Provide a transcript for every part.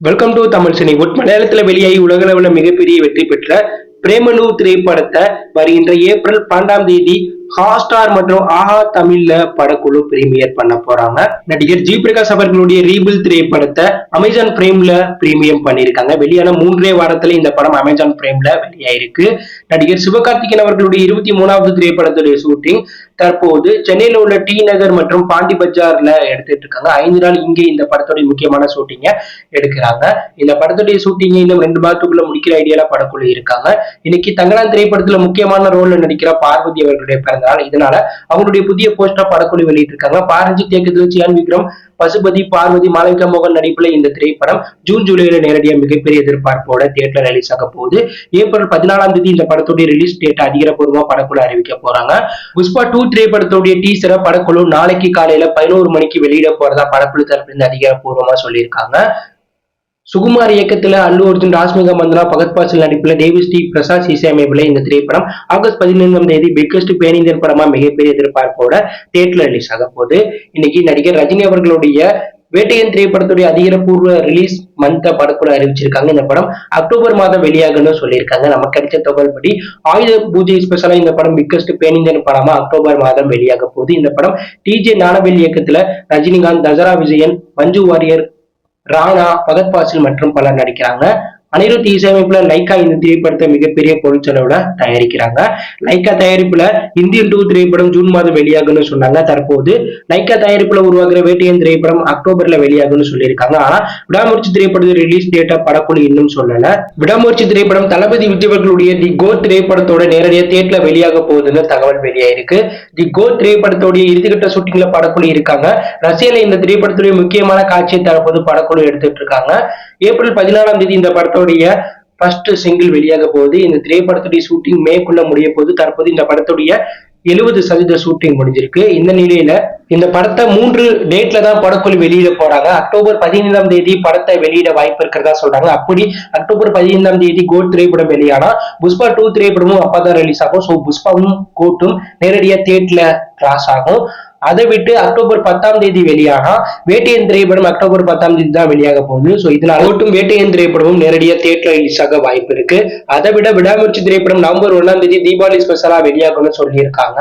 Welcome to Tamil Cinewood மலையாளத்தில் வெளியாகி உலகளவில் மிகப்பெரிய வெற்றி பெற்ற பிரேமலு திரைப்படத்தை வருகின்ற ஏப்ரல் பன்னெண்டாம் தேதி ஹாட்ஸ்டார் மற்றும் ஆஹா தமிழ்ல படக்குழு பிரீமியர் பண்ண போறாங்க. நடிகர் ஜி பிரகாஷ் அவர்களுடைய ரீபில் திரைப்படத்தை அமேசான் பிரேம்ல பிரீமியம் பண்ணியிருக்காங்க. வெளியான மூன்றே வாரத்துல இந்த படம் அமேசான் பிரேம்ல வெளியாயிருக்கு. நடிகர் சிவகார்த்திகேயன் அவர்களுடைய இருபத்தி மூணாவது திரைப்படத்துடைய ஷூட்டிங் தற்போது சென்னையில உள்ள டி நகர் மற்றும் பாண்டி பஜார்ல எடுத்துட்டு இருக்காங்க. ஐந்து நாள் இங்கே இந்த படத்துடைய முக்கியமான ஷூட்டிங்கை எடுக்கிறாங்க. இந்த படத்துடைய ஷூட்டிங்கை இன்னும் ரெண்டு மாதத்துக்குள்ள முடிக்கிற ஐடியால படக்குழு இருக்காங்க. இன்னைக்கு தங்கலான் திரைப்படத்துல முக்கியமான ரோல்ல நடிக்கிற பார்வதி அவர்களுடைய இருந்தனால இதனால அவங்களுடைய புதிய போஸ்டர் படக்குழு வெளியிட்டிருக்காங்க. பாரஞ்சி தேக்கத்தில் சியான் விக்ரம் பசுபதி பார்வதி மாளவிகா மோகன் நடிப்புல இந்த திரைப்படம் ஜூன் ஜூலையில நேரடியாக மிகப்பெரிய எதிர்பார்ப்போட தியேட்டர் ரிலீஸ் ஆக போகுது. ஏப்ரல் பதினாலாம் தேதி இந்த படத்துடைய ரிலீஸ் டேட் அதிகாரப்பூர்வமா படக்குழு அறிவிக்க போறாங்க. புஷ்பா டூ திரைப்படத்துடைய டீசரை படக்குழு நாளைக்கு காலையில பதினோரு மணிக்கு வெளியிட போறதா படக்குழு தரப்பிலிருந்து அதிகாரப்பூர்வமா சொல்லியிருக்காங்க. சுகுமார் இயக்கத்தில் அல்லு அர்ஜுன் ராஷ்மிகா மந்தனா பகத் பாசல் நடிப்பில் தேவி ஸ்ரீ பிரசாத் இசையமைப்பில் இந்த திரைப்படம் ஆகஸ்ட் பதினைந்தாம் தேதி பிக்கஸ்ட் பேனிந்தர் படமா மிகப்பெரிய எதிர்பார்ப்போட தேட்டர்ல ரிலீஸ் ஆக போகுது. இன்னைக்கு நடிகர் ரஜினி அவர்களுடைய வேட்டையன் திரைப்படத்துடைய அதிகாரப்பூர்வ ரிலீஸ் மந்த படக்குழு அறிவிச்சிருக்காங்க. இந்த படம் அக்டோபர் மாதம் வெளியாகணும்னு சொல்லியிருக்காங்க. நமக்கு கிடைச்ச தகவல் படி ஆயுத பூஜை ஸ்பெஷலா இந்த படம் பிக்கஸ்ட் பேனிந்தன் படமா அக்டோபர் மாதம் வெளியாக போகுது. இந்த படம் டிஜே ஞானவேல் இயக்கத்துல ரஜினிகாந்த் தசரா விஜயன் மஞ்சு வாரியர் ராணா பகத் பாசில் மற்றும் பலர் நடிக்கிறாங்க. அனிருத் இசையமைப்புல லைக்கா இந்த திரைப்படத்தை மிகப்பெரிய பொருட்செலவுல தயாரிக்கிறாங்க. லைக்கா தயாரிப்புல இந்தியன் டூ திரைப்படம் ஜூன் மாதம் வெளியாகும்னு சொன்னாங்க. தற்போது லைக்கா தயாரிப்புல உருவாகிற வேட்டையன் திரைப்படம் அக்டோபர்ல வெளியாகும்னு சொல்லியிருக்காங்க. ஆனா விடாமுயற்சி திரைப்படத்தின் ரிலீஸ் டேட்டா படக்குழு இன்னும் சொல்லல. விடாமுயற்சி திரைப்படம் தளபதி விஜயவர்களுடைய தி கோ திரைப்படத்தோட நேரடியாக தேட்டர்ல வெளியாக போகுதுன்னு தகவல் வெளியாயிருக்கு. தி கோ திரைப்படத்தோடைய இறுதிக்கட்ட ஷூட்டிங்ல படக்குழு இருக்காங்க. ரஷ்யால இந்த திரைப்படத்துடைய முக்கியமான காட்சியை தற்போது படக்குழு எடுத்துட்டு இருக்காங்க. ஏப்ரல் பதினாலாம் தேதி இந்த படத்துடைய ஃபர்ஸ்ட் சிங்கிள் வெளியாக போகுது. இந்த திரைப்படத்துடைய ஷூட்டிங் மேற்கொள்ள முடிய போது தற்போது இந்த படத்துடைய எழுபது சதவீத ஷூட்டிங் முடிஞ்சிருக்கு. இந்த நிலையில இந்த படத்தை மூன்று டேட்ல தான் படக்குழு வெளியிட போறாங்க. அக்டோபர் பதினைந்தாம் தேதி படத்தை வெளியிட வாய்ப்பு இருக்கிறதா சொல்றாங்க. அப்படி அக்டோபர் பதினைந்தாம் தேதி கோட் திரைப்படம் வெளியானா புஷ்பா டூ திரைப்படமும் அப்பதான் ரிலீஸ் ஆகும். ஸோ புஷ்பாவும் கோட்டும் நேரடியா தேட்ல கிராஸ் ஆகும். அதை விட்டு அக்டோபர் பத்தாம் தேதி வெளியானா வேட்டையன் திரைப்படம் அக்டோபர் பத்தாம் தேதி தான் வெளியாக போகுது. ஸோ இதனால கோட்டும் வேட்டையன் திரைப்படமும் நேரடியாக தேட்டர் ரிலீஸ் ஆக வாய்ப்பு இருக்கு. அதை விட விடாமுயற்சி திரைப்படம் நவம்பர் ஒன்னாம் தேதி தீபாவளி ஸ்பெஷலா வெளியாகும்னு சொல்லியிருக்காங்க.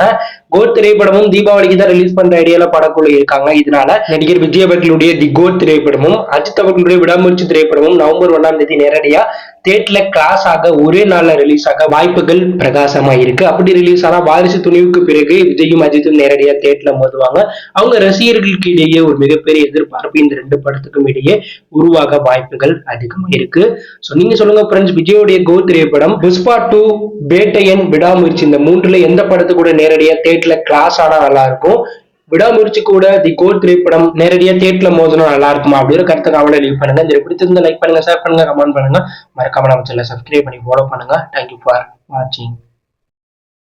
கோட் திரைப்படமும் தீபாவளிக்கு தான் ரிலீஸ் பண்ற ஐடியால படக்குழு இருக்காங்க. இதனால நடிகர் விஜய் அவர்களுடைய தி கோட் திரைப்படமும் அஜித் அவர்களுடைய விடாமுயற்சி திரைப்படமும் நவம்பர் ஒன்னாம் தேதி நேரடியா தேட்டர்ல கிளாஸ் ஆக ஒரே நாள்ல ரிலீஸ் ஆக வாய்ப்புகள் பிரகாசமா இருக்கு. அப்படி ரிலீஸ் ஆனா வாரிசு துணிவுக்கு பிறகு விஜயும் அஜித்தும் நேரடியா தேட்டர்ல மோதுவாங்க அவங்க ரசிகர்களுக்கு இடையே ஒரு மிகப்பெரிய எதிர்பார்ப்பு இந்த ரெண்டு படத்துக்கும் இடையே உருவாக வாய்ப்புகள் அதிகமா இருக்கு. ஸோ நீங்க சொல்லுங்க ஃப்ரெண்ட்ஸ் விஜயோடைய கோ திரைப்படம் புஷ்பா டூ பேட்டையன் விடாமுயற்சி இந்த மூன்றுல எந்த படத்து கூட நேரடியா தேட்டில் கிளாஸ் ஆனா நல்லா இருக்கும். விடாமுயற்சி கூட தி கோ திரைப்படம் நேரடியா தேட்டர்ல மோதினா நல்லா இருக்குமா? அப்படிங்கிற கருத்தை கவலை லீவ் பண்ணுங்க. இந்த பிடிச்சிருந்தா லைக் பண்ணுங்க ஷேர் பண்ணுங்க கமெண்ட் பண்ணுங்க. மறக்காம நம்ம சேனலை சப்ஸ்கிரைப் பண்ணி ஃபாலோ பண்ணுங்க. தேங்க்யூ ஃபார் வாட்சிங்